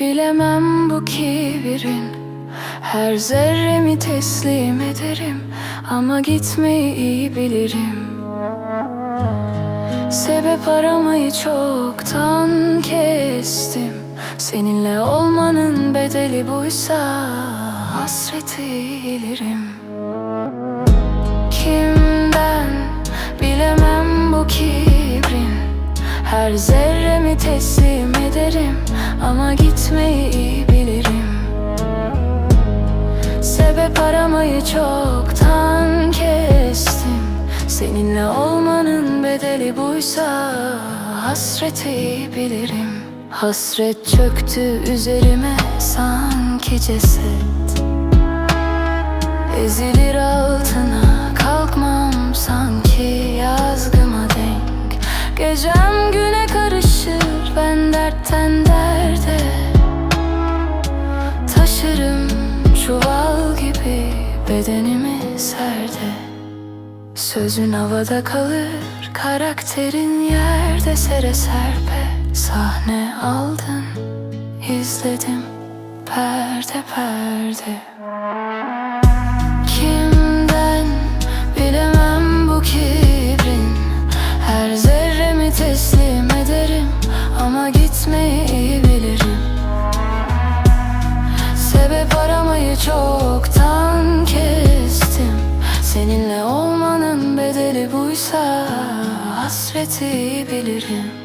Bilemem bu kibirin. Her zerremi teslim ederim. Ama gitmeyi iyi bilirim. Sebep aramayı çoktan kestim. Seninle olmanın bedeli buysa Hasreti ilerim Kimden bilemem bu kibrin? Her zerremi teslim ederim Ama gitmeyi iyi bilirim. Sebep aramayı çoktan kestim. Seninle olmanın bedeli buysa Hasreti bilirim. Hasret çöktü üzerime sanki ceset. Ezilir altına kalkmam sanki yazgıma denk. Gecem güne karışır ben dertten derde bedenimi serde Sözün havada kalır karakterin yerde sere serpe. Sahne aldın izledim perde perde. Kimden bilemem bu kibrin? Her zerremi teslim ederim Ama gitmeyi iyi bilirim. Sebep aramayı çoktan kestim. Seninle olmanın bedeli buysa Hasreti bilirim